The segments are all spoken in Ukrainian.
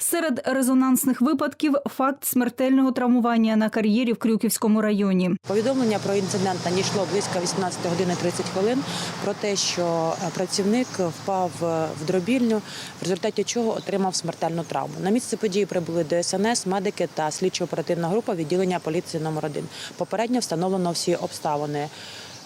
Серед резонансних випадків факт смертельного травмування на кар'єрі в Крюківському районі. Повідомлення про інцидент надійшло близько 18 години 30 хвилин про те, що е, працівник впав е, в дробільню, в результаті чого отримав смертельну травму. На місце події прибули ДСНС, медики та слідчо-оперативна група відділення поліції номер 1 Попередньо встановлено всі обставини.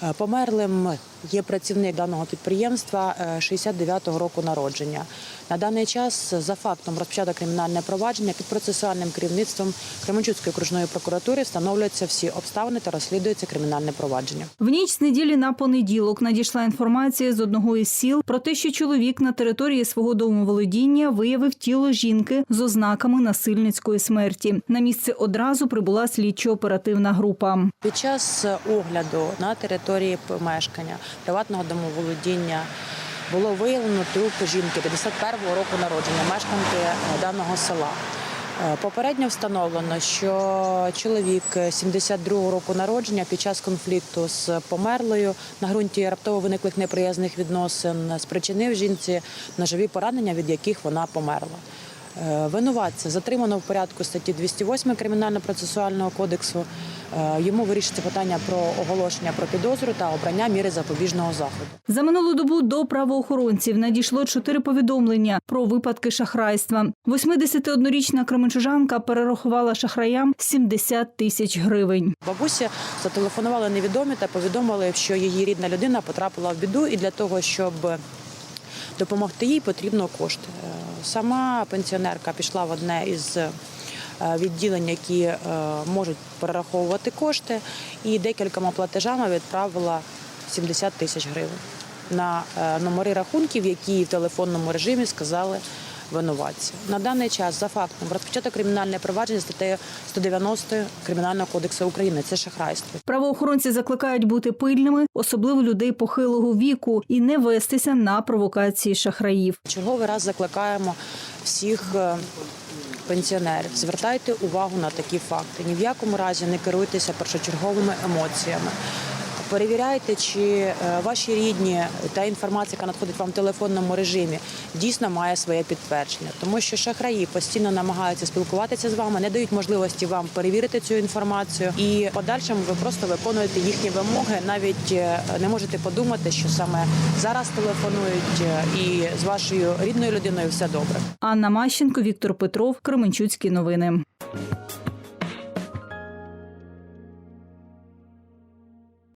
Е, Померлим є працівник даного підприємства е, 69-го року народження. На даний час за фактом розпочато кримінальне провадження під процесуальним керівництвом Кременчуцької окружної прокуратури встановлюються всі обставини та розслідується кримінальне провадження. В ніч з неділі на понеділок надійшла інформація з одного із сіл про те, що чоловік на території свого домоволодіння виявив тіло жінки з ознаками насильницької смерті. На місце одразу прибула слідчо-оперативна група. Під час огляду на території помешкання приватного домоволодіння було виявлено труп жінки 51-го року народження, мешканки даного села. Е, Попередньо встановлено, що чоловік 72-го року народження під час конфлікту з померлою на ґрунті раптово виниклих неприязних відносин спричинив жінці ножові поранення, від яких вона померла. Е, Винуватця затримано в порядку статті 208 Кримінально-процесуального кодексу. Е, Йому вирішиться питання про оголошення про підозру та обрання міри запобіжного заходу. За минулу добу до правоохоронців надійшло чотири повідомлення про випадки шахрайства. 81-річна кременчужанка перерахувала шахраям 70 тисяч гривень. Бабусі зателефонували невідомі та повідомили, що її рідна людина потрапила в біду, і для того, щоб допомогти їй, потрібно кошти. Сама пенсіонерка пішла в одне із е, відділень, які е, можуть перераховувати кошти, і декількома платежами відправила 70 тисяч гривень. На е, номери рахунків, які в телефонному режимі сказали винуватці. На даний час за фактом розпочато кримінальне провадження статтею 190 Кримінального кодексу України. Це шахрайство. Правоохоронці закликають бути пильними, особливо людей похилого віку, і не вестися на провокації шахраїв. Черговий раз закликаємо всіх е, пенсіонерів. Звертайте увагу на такі факти. Ні в якому разі не керуйтеся першочерговими емоціями. Перевіряйте, чи е, ваші рідні та інформація, яка надходить вам в телефонному режимі, дійсно має своє підтвердження, тому що шахраї постійно намагаються спілкуватися з вами, не дають можливості вам перевірити цю інформацію, і подальшому ви просто виконуєте їхні вимоги. Навіть е, не можете подумати, що саме зараз телефонують, е, і з вашою рідною людиною все добре. Анна Мащенко, Віктор Петров, Кременчуцькі новини.